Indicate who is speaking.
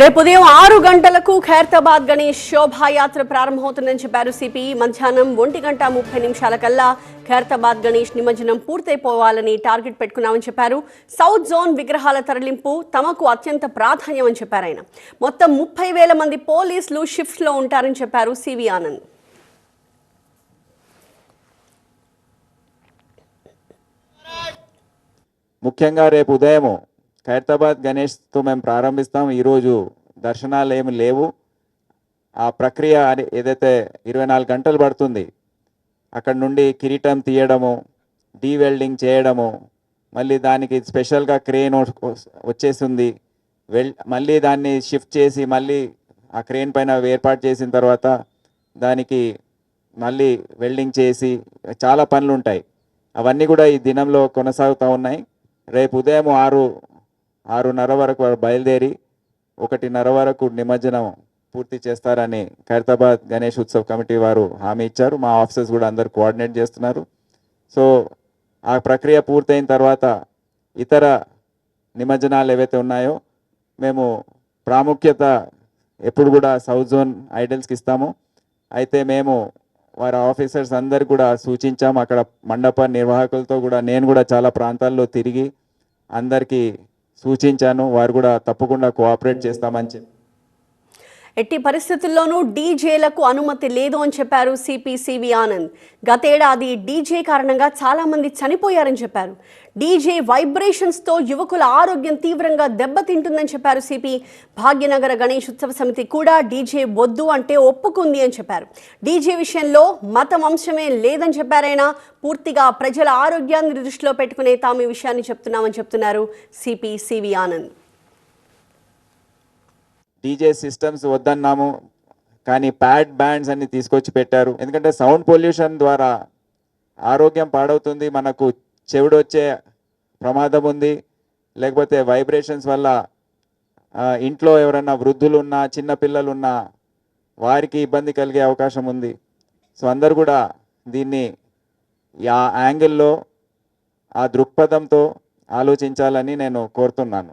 Speaker 1: రేపు ఉదయం ఆరు గంటలకు ఖైరతాబాద్ గణేష్ శోభాయాత్ర ప్రారంభమవుతుందని చెప్పారు సిపి మధ్యాహ్నం ఒంటి గంట ముప్పై నిమిషాల కల్లా ఖైరతాబాద్ గణేష్ నిమజ్జనం పూర్తయిపోవాలని టార్గెట్ పెట్టుకున్నామని చెప్పారు. సౌత్ జోన్ విగ్రహాల తరలింపు తమకు అత్యంత ప్రాధాన్యమని చెప్పారు ఆయన. మొత్తం ముప్పై వేల మంది పోలీసులు షిఫ్ట్లో ఉంటారని చెప్పారు సివి ఆనంద్.
Speaker 2: ముఖ్యంగా రేపు ఉదయము ఖైరతాబాద్ గణేష్తో మేము ప్రారంభిస్తాం. ఈరోజు దర్శనాలు ఏమి లేవు. ఆ ప్రక్రియ ఏదైతే ఇరవై నాలుగు గంటలు పడుతుంది అక్కడ నుండి కిరీటం తీయడము డీ వెల్డింగ్ చేయడము మళ్ళీ దానికి స్పెషల్గా క్రేన్ వచ్చేసింది. వెల్ మళ్ళీ దాన్ని షిఫ్ట్ చేసి మళ్ళీ ఆ క్రేన్ పైన ఏర్పాటు చేసిన తర్వాత దానికి మళ్ళీ వెల్డింగ్ చేసి చాలా పనులు ఉంటాయి అవన్నీ కూడా ఈ దినంలో కొనసాగుతూ ఉన్నాయి. రేపు ఉదయం ఆరు ఆరున్నర వరకు బయలుదేరి ఒకటిన్నర వరకు నిమజ్జనం పూర్తి చేస్తారని ఖైరతాబాద్ గణేష్ ఉత్సవ్ కమిటీ వారు హామీ ఇచ్చారు. మా ఆఫీసర్స్ కూడా అందరు కోఆర్డినేట్ చేస్తున్నారు. సో ఆ ప్రక్రియ పూర్తయిన తర్వాత ఇతర నిమజ్జనాలు ఏవైతే ఉన్నాయో మేము ప్రాముఖ్యత ఎప్పుడు కూడా సౌత్ జోన్ ఐడల్స్కి ఇస్తాము. అయితే మేము వారి ఆఫీసర్స్ అందరు కూడా సూచించాము. అక్కడ మండప నిర్వాహకులతో కూడా నేను కూడా చాలా ప్రాంతాల్లో తిరిగి అందరికీ సూచించాను వారు కూడా తప్పకుండా కోఆపరేట్ చేస్తామని చెప్పి.
Speaker 1: ఎట్టి పరిస్థితుల్లోనూ డీజేలకు అనుమతి లేదు అని చెప్పారు సిపి సివి ఆనంద్. గతేడాది డీజే కారణంగా చాలామంది చనిపోయారని చెప్పారు. డీజే వైబ్రేషన్స్తో యువకుల ఆరోగ్యం తీవ్రంగా దెబ్బతింటుందని చెప్పారు సిపి. భాగ్యనగర గణేష్ ఉత్సవ సమితి కూడా డీజే వద్దు అంటే ఒప్పుకుంది అని చెప్పారు. డీజే విషయంలో మతం అంశమే లేదని చెప్పారైనా పూర్తిగా ప్రజల ఆరోగ్యాన్ని దృష్టిలో పెట్టుకునే తాము ఈ విషయాన్ని చెప్తున్నామని చెప్తున్నారు CP CV Anand.
Speaker 2: DJ systems వద్దన్నాము కానీ ప్యాడ్ బ్యాండ్స్ అన్ని తీసుకొచ్చి పెట్టారు. ఎందుకంటే సౌండ్ పొల్యూషన్ ద్వారా ఆరోగ్యం పాడవుతుంది మనకు చెవిడు వచ్చే ప్రమాదం ఉంది. లేకపోతే వైబ్రేషన్స్ వల్ల ఇంట్లో ఎవరైనా వృద్ధులు ఉన్నా చిన్న ఉన్నా వారికి ఇబ్బంది కలిగే అవకాశం ఉంది. సో అందరు కూడా దీన్ని ఆ యాంగిల్లో ఆ దృక్పథంతో ఆలోచించాలని నేను కోరుతున్నాను.